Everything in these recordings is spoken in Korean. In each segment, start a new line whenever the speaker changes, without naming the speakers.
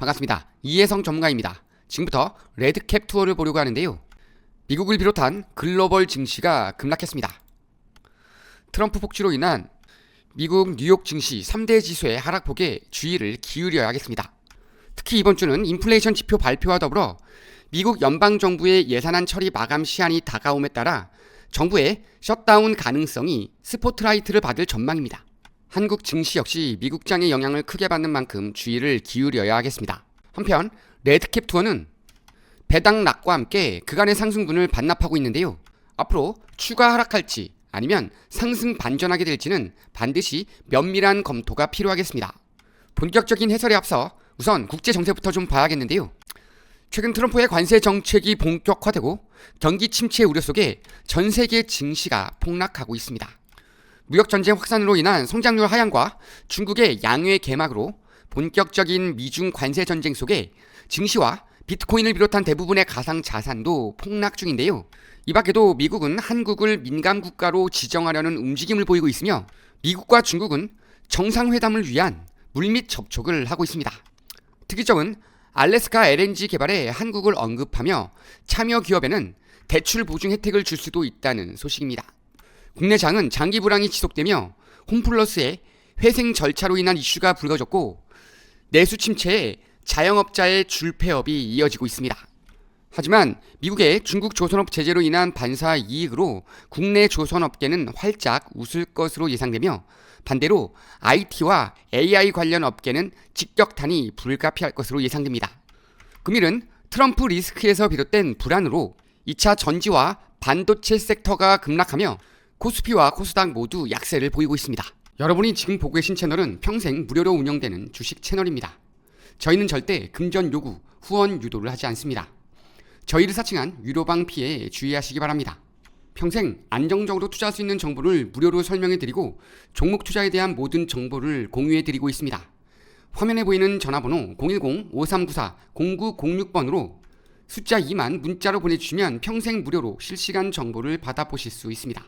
반갑습니다. 이혜성 전문가입니다. 지금부터 레드캡 투어를 보려고 하는데요. 미국을 비롯한 글로벌 증시가 급락했습니다. 트럼프 폭주로 인한 미국 뉴욕 증시 3대 지수의 하락폭에 주의를 기울여야겠습니다. 특히 이번 주는 인플레이션 지표 발표와 더불어 미국 연방정부의 예산안 처리 마감 시한이 다가옴에 따라 정부의 셧다운 가능성이 스포트라이트를 받을 전망입니다. 한국 증시 역시 미국장의 영향을 크게 받는 만큼 주의를 기울여야 하겠습니다. 한편 레드캡 투어는 배당 낙과 함께 그간의 상승분을 반납하고 있는데요. 앞으로 추가 하락할지 아니면 상승 반전하게 될지는 반드시 면밀한 검토가 필요하겠습니다. 본격적인 해설에 앞서 우선 국제 정세부터 좀 봐야겠는데요. 최근 트럼프의 관세 정책이 본격화되고 경기 침체 우려 속에 전 세계 증시가 폭락하고 있습니다. 무역 전쟁 확산으로 인한 성장률 하향과 중국의 양회 개막으로 본격적인 미중 관세 전쟁 속에 증시와 비트코인을 비롯한 대부분의 가상 자산도 폭락 중인데요. 이 밖에도 미국은 한국을 민감 국가로 지정하려는 움직임을 보이고 있으며 미국과 중국은 정상회담을 위한 물밑 접촉을 하고 있습니다. 특이점은 알래스카 LNG 개발에 한국을 언급하며 참여 기업에는 대출 보증 혜택을 줄 수도 있다는 소식입니다. 국내 장은 장기 불황이 지속되며 홈플러스의 회생 절차로 인한 이슈가 불거졌고 내수 침체에 자영업자의 줄폐업이 이어지고 있습니다. 하지만 미국의 중국 조선업 제재로 인한 반사 이익으로 국내 조선업계는 활짝 웃을 것으로 예상되며 반대로 IT와 AI 관련 업계는 직격탄이 불가피할 것으로 예상됩니다. 금일은 트럼프 리스크에서 비롯된 불안으로 2차 전지와 반도체 섹터가 급락하며 코스피와 코스닥 모두 약세를 보이고 있습니다. 여러분이 지금 보고 계신 채널은 평생 무료로 운영되는 주식 채널입니다. 저희는 절대 금전 요구, 후원 유도를 하지 않습니다. 저희를 사칭한 유료방 피해 주의하시기 바랍니다. 평생 안정적으로 투자할 수 있는 정보를 무료로 설명해 드리고 종목 투자에 대한 모든 정보를 공유해 드리고 있습니다. 화면에 보이는 전화번호 010-5394-0906번으로 숫자 2만 문자로 보내주시면 평생 무료로 실시간 정보를 받아보실 수 있습니다.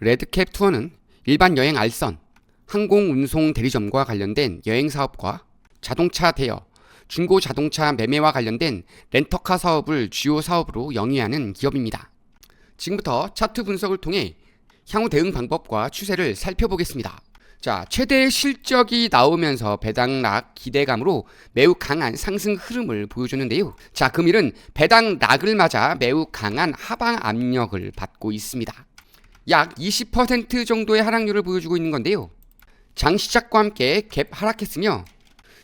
레드캡 투어는 일반 여행 알선, 항공 운송 대리점과 관련된 여행 사업과 자동차 대여, 중고 자동차 매매와 관련된 렌터카 사업을 주요 사업으로 영위하는 기업입니다. 지금부터 차트 분석을 통해 향후 대응 방법과 추세를 살펴보겠습니다. 자, 최대 실적이 나오면서 배당락 기대감으로 매우 강한 상승 흐름을 보여주는데요. 자, 금일은 배당락을 맞아 매우 강한 하방 압력을 받고 있습니다. 약 20% 정도의 하락률을 보여주고 있는 건데요. 장 시작과 함께 갭 하락했으며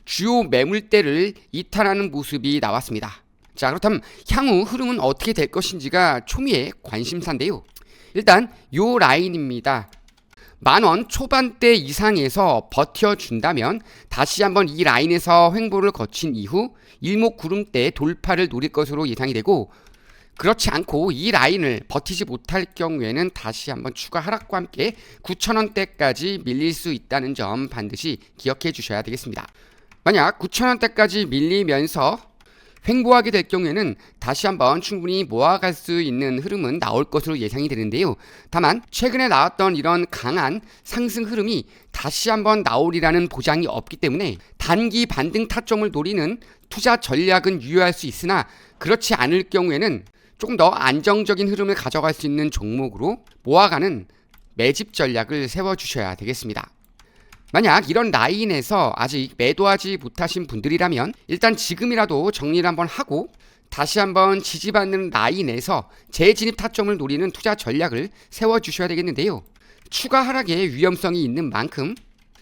주요 매물대를 이탈하는 모습이 나왔습니다. 자, 그렇다면 향후 흐름은 어떻게 될 것인지가 초미의 관심사인데요. 일단 요 라인입니다. 만원 초반대 이상에서 버텨준다면 다시 한번 이 라인에서 횡보를 거친 이후 일목구름대 돌파를 노릴 것으로 예상이 되고 그렇지 않고 이 라인을 버티지 못할 경우에는 다시 한번 추가 하락과 함께 9천원대까지 밀릴 수 있다는 점 반드시 기억해 주셔야 되겠습니다. 만약 9천원대까지 밀리면서 횡보하게 될 경우에는 다시 한번 충분히 모아갈 수 있는 흐름은 나올 것으로 예상이 되는데요. 다만 최근에 나왔던 이런 강한 상승 흐름이 다시 한번 나오리라는 보장이 없기 때문에 단기 반등 타점을 노리는 투자 전략은 유효할 수 있으나 그렇지 않을 경우에는 조금 더 안정적인 흐름을 가져갈 수 있는 종목으로 모아가는 매집 전략을 세워주셔야 되겠습니다. 만약 이런 라인에서 아직 매도하지 못하신 분들이라면 일단 지금이라도 정리를 한번 하고 다시 한번 지지받는 라인에서 재진입 타점을 노리는 투자 전략을 세워주셔야 되겠는데요. 추가 하락의 위험성이 있는 만큼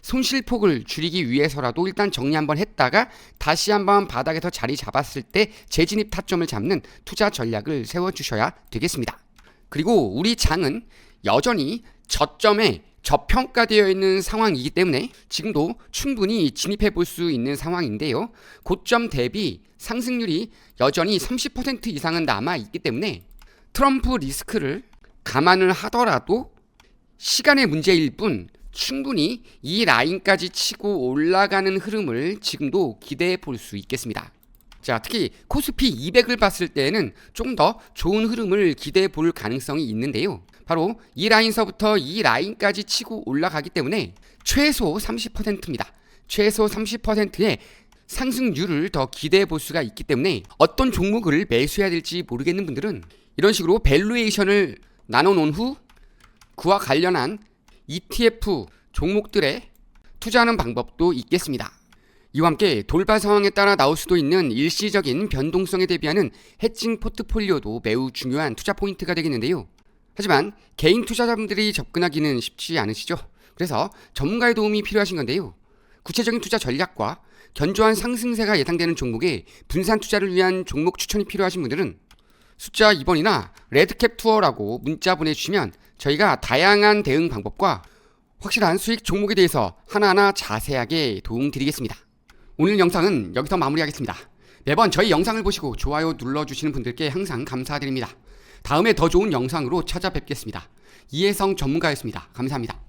손실폭을 줄이기 위해서라도 일단 정리 한번 했다가 다시 한번 바닥에서 자리 잡았을 때 재진입 타점을 잡는 투자 전략을 세워주셔야 되겠습니다. 그리고 우리 장은 여전히 저점에 저평가되어 있는 상황이기 때문에 지금도 충분히 진입해 볼 수 있는 상황인데요. 고점 대비 상승률이 여전히 30% 이상은 남아 있기 때문에 트럼프 리스크를 감안을 하더라도 시간의 문제일 뿐 충분히 이 라인까지 치고 올라가는 흐름을 지금도 기대해 볼 수 있겠습니다. 자, 특히 코스피 200을 봤을 때는 좀더 좋은 흐름을 기대해 볼 가능성이 있는데요. 바로 이 라인서부터 이 라인까지 치고 올라가기 때문에 최소 30%입니다. 최소 30%의 상승률을 더 기대해 볼 수가 있기 때문에 어떤 종목을 매수해야 될지 모르겠는 분들은 이런 식으로 밸류에이션을 나눠 놓은 후 그와 관련한 ETF 종목들에 투자하는 방법도 있겠습니다. 이와 함께 돌발 상황에 따라 나올 수도 있는 일시적인 변동성에 대비하는 해칭 포트폴리오도 매우 중요한 투자 포인트가 되겠는데요. 하지만 개인 투자자분들이 접근하기는 쉽지 않으시죠? 그래서 전문가의 도움이 필요하신 건데요. 구체적인 투자 전략과 견조한 상승세가 예상되는 종목에 분산 투자를 위한 종목 추천이 필요하신 분들은 숫자 2번이나 레드캡 투어라고 문자 보내주시면 저희가 다양한 대응 방법과 확실한 수익 종목에 대해서 하나하나 자세하게 도움드리겠습니다. 오늘 영상은 여기서 마무리하겠습니다. 매번 저희 영상을 보시고 좋아요 눌러주시는 분들께 항상 감사드립니다. 다음에 더 좋은 영상으로 찾아뵙겠습니다. 이혜성 전문가였습니다. 감사합니다.